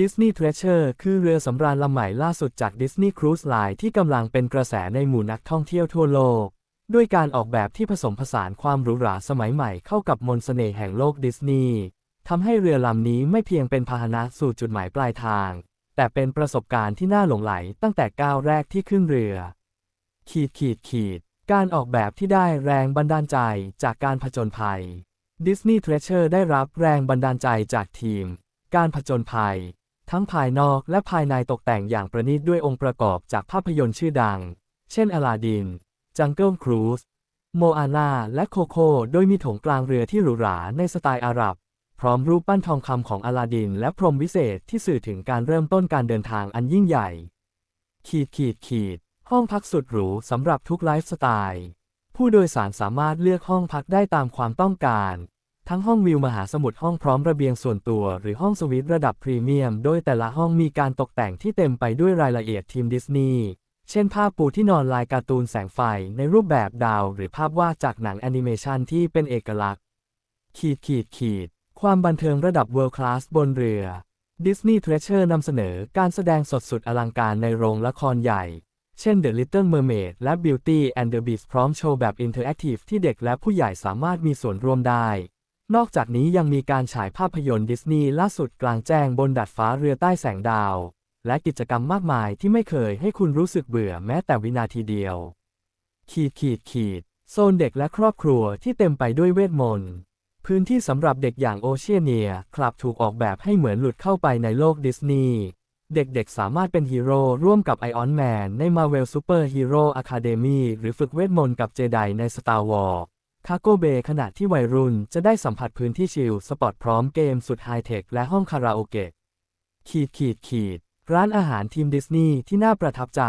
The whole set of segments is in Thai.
Disney Treasure คือเรือสำราญลำใหม่ล่าสุดจาก Disney Cruise Line ที่กำลังเป็นกระแสในหมู่นักท่องเที่ยวทั่วโลก ด้วยการออกแบบที่ผสมผสานความหรูหราสมัยใหม่เข้ากับมนต์เสน่ห์แห่งโลกดิสนีย์ทำให้เรือลำนี้ไม่เพียงเป็นพาหนะสู่จุดหมายปลายทาง แต่เป็นประสบการณ์ที่น่าหลงไหลตั้งแต่ก้าวแรกที่ขึ้นเรือ ขีดขีดขีด การออกแบบที่ได้แรงบันดาลใจจากการผจญภัย Disney Treasure ได้รับแรงบันดาลใจจากทีม การผจญภัย ทั้งภายนอกและภายในตกแต่งอย่างประณีตด้วยองค์ประกอบจากภาพยนตร์ชื่อดัง เช่นอลาดิน จังเกิลครูซ โมอาน่า และโคโค่ โดยมีโถงกลางเรือที่หรูหราในสไตล์อาหรับ พร้อมรูปปั้นทองคำของอลาดิน และพรหมวิเศษที่สื่อถึงการเริ่มต้นการเดินทางอันยิ่งใหญ่ ขีดขีดขีด ห้องพักสุดหรูสำหรับทุกไลฟ์สไตล์ ผู้โดยสารสามารถเลือกห้องพักได้ตามความต้องการ ทั้งห้องวิวมหาสมุทรห้องพร้อมระเบียงส่วนตัว หรือห้องสวีทระดับพรีเมียม โดยแต่ละห้องมีการตกแต่งที่เต็มไปด้วยรายละเอียดทีมดิสนีย์เช่นผ้าปูที่นอนลายการ์ตูนแสงไฟ ในรูปแบบดาว หรือภาพวาดจากหนังแอนิเมชันที่เป็นเอกลักษณ์ ขีดขีดขีด ความบันเทิงระดับ World Class บนเรือ Disney Treasure นำเสนอการแสดงสดสุดอลังการในโรงละครใหญ่ เช่น The Little Mermaid และ Beauty and the Beast พร้อมโชว์แบบอินเทอร์แอคทีฟที่เด็กและผู้ใหญ่สามารถมีส่วนร่วมได้ นอกจากนี้ยังมีการฉายภาพยนตร์ดิสนีย์ล่าสุดกลางแจ้งบนดาดฟ้าเรือใต้แสงดาว และกิจกรรมมากมายที่ไม่เคยให้คุณรู้สึกเบื่อแม้แต่วินาทีเดียว ขีดขีดขีด โซนเด็กและครอบครัวที่เต็มไปด้วยเวทมนต์ พื้นที่สำหรับเด็กอย่างโอเชียเนียคลับถูกออกแบบให้เหมือนหลุดเข้าไปในโลกดิสนีย์ เด็กๆสามารถเป็นฮีโร่ร่วมกับไอออนแมนใน Marvel Super Hero Academy หรือฝึกเวทมนต์กับเจไดใน Star Wars คาโกเบขณะที่วัยรุ่นจะได้สัมผัสพื้นที่ชิลสปอร์ตพร้อมเกมสุดไฮเทคและห้องคาราโอเกะขีดขีดขีด ร้านอาหารทีมดิสนีย์ที่น่าประทับใจ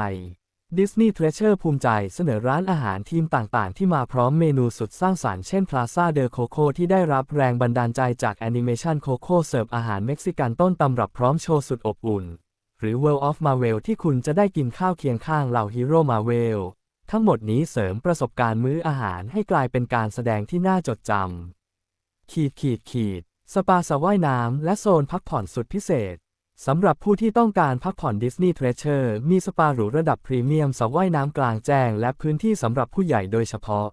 Disney Treasure ภูมิใจเสนอร้านอาหารทีมต่างๆ ที่มาพร้อมเมนูสุดสร้างสรรค์เช่น Plaza de Coco ที่ได้รับแรงบันดาลใจจากแอนิเมชันโคโค่เสิร์ฟอาหารเม็กซิกันต้นตำรับพร้อมโชว์สุดอบอุ่น หรือ World of Marvel ที่คุณจะได้กินข้าวเคียงข้างเหล่าฮีโร่มาเวล ทั้งหมดนี้เสริมประสบการณ์มื้ออาหารให้กลายเป็นการแสดงที่น่าจดจำ ขีดขีดขีด สปาสระว่ายน้ำและโซนพักผ่อนสุดพิเศษ สำหรับผู้ที่ต้องการพักผ่อน Disney Treasure มีสปาหรูระดับพรีเมียมสระว่ายน้ำกลางแจ้ง และพื้นที่สำหรับผู้ใหญ่โดยเฉพาะ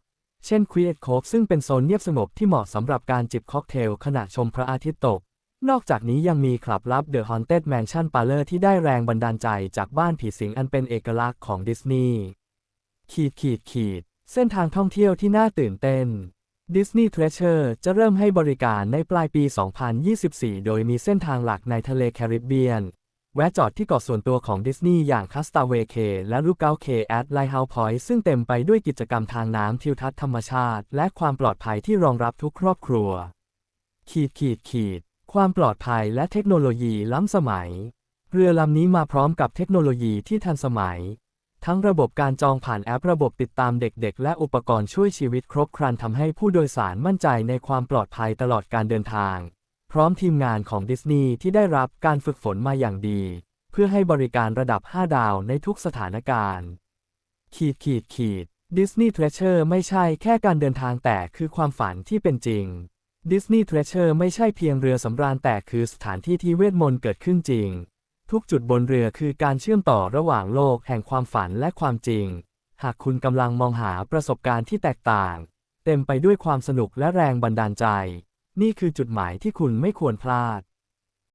เช่น Quiet Cove ซึ่งเป็นโซนเงียบสงบที่เหมาะสำหรับการจิบค็อกเทลขณะชมพระอาทิตย์ตก นอกจากนี้ยังมีคลับลับ The Haunted Mansion Parlor ที่ได้แรงบันดาลใจจากบ้านผีสิงอันเป็นเอกลักษณ์ของดิสนีย์ ขีดขีดขีด เส้นทางท่องเที่ยวที่น่าตื่นเต้น Disney Treasure จะเริ่มให้บริการในปลายปี 2024 โดยมีเส้นทางหลักในทะเลแคริบเบียน แวะจอดที่เกาะส่วนตัวของดิสนีย์อย่าง Castaway Cay และ Lookout Cay at Lighthouse Point ซึ่งเต็มไปด้วยกิจกรรมทางน้ำทิวทัศน์ธรรมชาติ และความปลอดภัยที่รองรับทุกครอบครัว ขีดขีดขีด ความปลอดภัยและเทคโนโลยีล้ำสมัย เรือลำนี้มาพร้อมกับเทคโนโลยีที่ทันสมัย ทั้งระบบการจองผ่านแอประบบติดตามเด็กๆ และอุปกรณ์ช่วยชีวิตครบครันทำให้ผู้โดยสารมั่นใจในความปลอดภัยตลอดการเดินทาง พร้อมทีมงานของดิสนีย์ที่ได้รับการฝึกฝนมาอย่างดี เพื่อให้บริการระดับ 5 ดาวในทุกสถานการณ์ ขีดขีดขีด Disney Treasure ไม่ใช่แค่การเดินทางแต่คือความฝันที่เป็นจริง Disney Treasure ไม่ใช่เพียงเรือสำราญแต่คือสถานที่ที่เวทมนต์เกิดขึ้นจริง ทุกจุดบนเรือคือการเชื่อมต่อระหว่างโลกแห่งความฝันและความจริง หากคุณกำลังมองหาประสบการณ์ที่แตกต่าง เต็มไปด้วยความสนุกและแรงบันดาลใจ นี่คือจุดหมายที่คุณไม่ควรพลาด